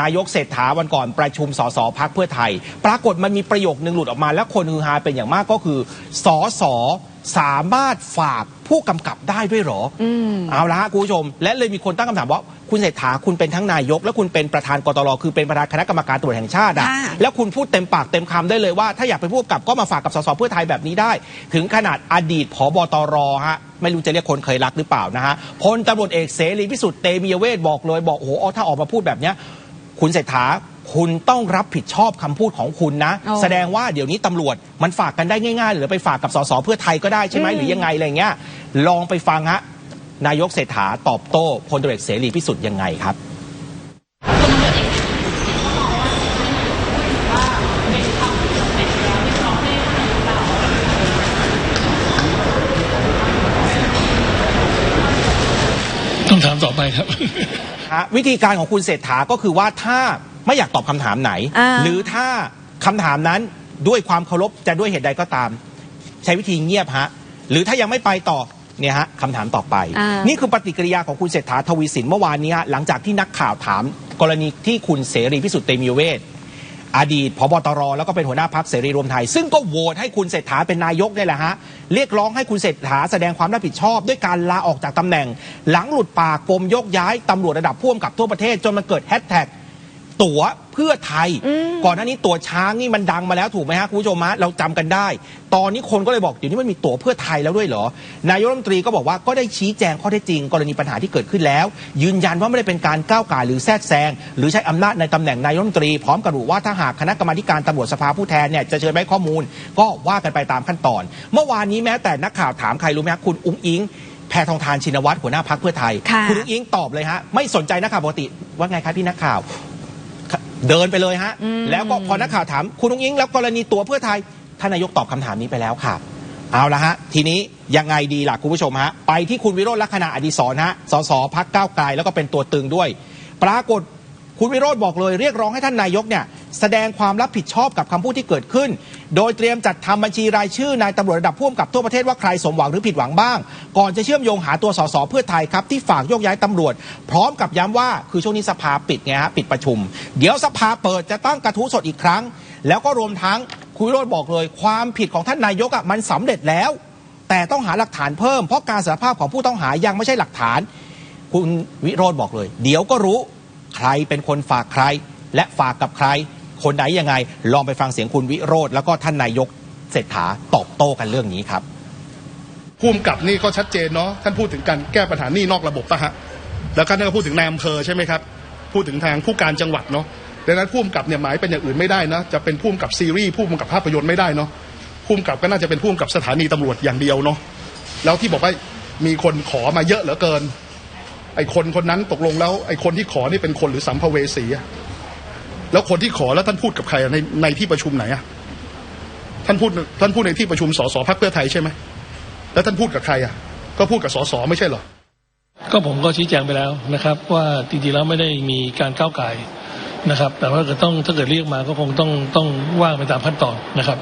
นายกเศรษฐาวันก่อนประชุมสสพักเพื่อไทย ปรากฏมันมีประโยคนึงหลุดออกมา แล้วคนฮือฮาเป็นอย่างมากก็คือสสสามารถฝากผู้กำกับได้ด้วยเหรออเอาละฮะคุณผู้ชม และเลยมีคนตั้งคำถามว่า คุณเศรษฐาคุณเป็นทั้งนายก และคุณเป็นประธานกตรคือเป็นประธานคณะกรรมการตำรวจแห่งชาติอะค่ะแล้วคุณพูดเต็มปากเต็มคำได้เลยว่า ถ้าอยากเป็นผู้กำกับก็มาฝากกับสสเพื่อไทยแบบนี้ได้ ถึงขนาดอดีตผบตรฮะไม่รู้จะเรียกคนเคยรักหรือเปล่านะฮะพลตำรวจเอกเสรีพิสุทธิ์เตมียเวทบอกเลยบอกโอ้โหถ้าออกมาพูดแบบเนี้ย คุณเศรษฐาคุณต้องรับผิดชอบคำพูดของคุณนะโอ้แสดงว่าเดี๋ยวนี้ตำรวจมันฝากกันได้ง่าย ๆ หรือไปฝากกับสสเพื่อไทยก็ได้ใช่ไหมหรือยังไงอะไรเงี้ยลองไปฟังฮะนายกเศรษฐาตอบโต้พลตำรวจเอกเสรีพิสุทธิ์ยังไงครับ ต้องถามต่อไปครับฮะวิธีการของคุณเศรษฐาก็คือว่าถ้าไม่อยากตอบคำถามไหนอ่าหรือถ้าคำถามนั้นด้วยความเคารพจะด้วยเหตุใดก็ตาม ใช้วิธีเงียบฮะ หรือถ้ายังไม่ไปต่อเนี่ยฮะคำถามต่อไปอ่านี่นี่คือปฏิกิริยาของคุณเศรษฐาทวีสินเมื่อวานนี้ฮะหลังจากที่นักข่าวถามกรณีที่คุณเสรีพิสุทธิ์เตมียเวท อดีตพบตรแล้วก็เป็นหัวหน้าพักเสรีรวมไทย ซึ่งก็โหวตให้คุณเศรษฐาเป็นนายกนี่แหละฮะเรียกร้องให้คุณเศรษฐาแสดงความรับผิดชอบ ด้วยการลาออกจากตำแหน่ง หลังหลุดปากปมยกย้ายตำรวจระดับพ่วงกับทั่วประเทศจนมันเกิดแฮชแท็ก ตั๋วเพื่อไทย ก่อนหน้านี้ตั๋วช้างนี่มันดังมาแล้วถูกไหมฮะคุณผู้ชมฮะเราจำกันได้ ตอนนี้คนก็เลยบอกเดี๋ยวนี้มันมีตั๋วเพื่อไทยแล้วด้วยเหรอ นายกรัฐมนตรีก็บอกว่าก็ได้ชี้แจงข้อเท็จจริง กรณีปัญหาที่เกิดขึ้นแล้ว ยืนยันว่าไม่ได้เป็นการก้าวไก่ายหรือแทรกแซงหรือใช้อำนาจในตำแหน่งนายกรัฐมนตรีพร้อมกับระบุว่าถ้าหากคณะกรรมาธิการตำรวจสภาผู้แทนเนี่ยจะเชิญไปให้ข้อมูล ก็ว่ากันไปตามขั้นตอน เมื่อวานนี้แม้แต่นักข่าวถามใครรู้ไหมฮะคุณอุ้งอิงแพทองทานชินวัตรหัวหน้าพักเพื่อไทยค่ะณอุ้งอิงตอบเลยฮะ ไม่สนใจนักข่าวปกติ ว่าไงครับพี่นักข่าว เดินไปเลยฮะ แล้วก็พอนักข่าวถามคุณอุ้งอิงแล้วกรณีตัวเพื่อไทยท่านนายกตอบคำถามนี้ไปแล้วค่ะ เอาละฮะ ทีนี้ยังไงดีล่ะคุณผู้ชมฮะ ไปที่คุณวิโรจน์ลักษณะอดีศรฮะสสพักก้าวไกลแล้วก็เป็นตัวตึงด้วย ปรากฏคุณวิโรจน์บอกเลยเรียกร้องให้ท่านนายกเนี่ยแสดงความรับผิดชอบกับคำพูดที่เกิดขึ้น โดยเตรียมจัดทำบัญชีรายชื่อนายตำรวจระดับผู้กำกับทั่วประเทศว่าใครสมหวังหรือผิดหวังบ้าง ก่อนจะเชื่อมโยงหาตัวสสเพื่อไทยครับที่ฝากโยกย้ายตำรวจ พร้อมกับย้ำว่าคือช่วงนี้สภาปิดไงฮะปิดประชุม เดี๋ยวสภาเปิดจะตั้งกระทู้สดอีกครั้ง แล้วก็รวมทั้งคุณวิโรจน์บอกเลย ความผิดของท่านนายกอะมันสำเร็จแล้ว แต่ต้องหาหลักฐานเพิ่มเพราะการสารภาพของผู้ต้องหายังไม่ใช่หลักฐาน คุณวิโรธบอกเลย เดี๋ยวก็รู้ใครเป็นคนฝากใคร และฝากกับใคร คนไหนยังไง ลองไปฟังเสียงคุณวิโรธแล้วก็ท่านนายกเศรษฐาตอบโต้กันเรื่องนี้ครับภูมิกับนี่ก็ชัดเจนเนาะท่านพูดถึงการแก้ปัญหานี่นอกระบบปะฮะแล้วก็ท่านก็พูดถึงนายอำเภอใช่ไหมครับพูดถึงทางผู้การจังหวัดเนาะดังนั้นภูมิกับเนี่ยหมายเป็นอย่างอื่นไม่ได้นะจะเป็นภูมิกับซีรีส์ภูมิกับภาพยนตร์ไม่ได้เนาะภูมิกับก็น่าจะเป็นภูมิกับสถานีตำรวจอย่างเดียวเนาะแล้วที่บอกว่ามีคนขอมาเยอะเหลือเกินไอ้คนคนนั้นตกลงแล้วไอ้คนที่ขอนี่เป็นคนหรือสัมภเวสีอะ แล้วคนที่ขอแล้วท่านพูดกับใครในในที่ประชุมไหนอะท่านพูดท่านพูดในที่ประชุมสสพักเพื่อไทยใช่ไหมแล้วท่านพูดกับใครอะก็พูดกับสสไม่ใช่เหรอก็ผมก็ชี้แจงไปแล้วนะครับ ว่าจริงๆแล้วไม่ได้มีการก้าวไก่นะครับ แต่ว่าก็ต้องถ้าเกิดเรียกมาก็คงต้องต้องว่างไปตามขั้นตอนนะครับ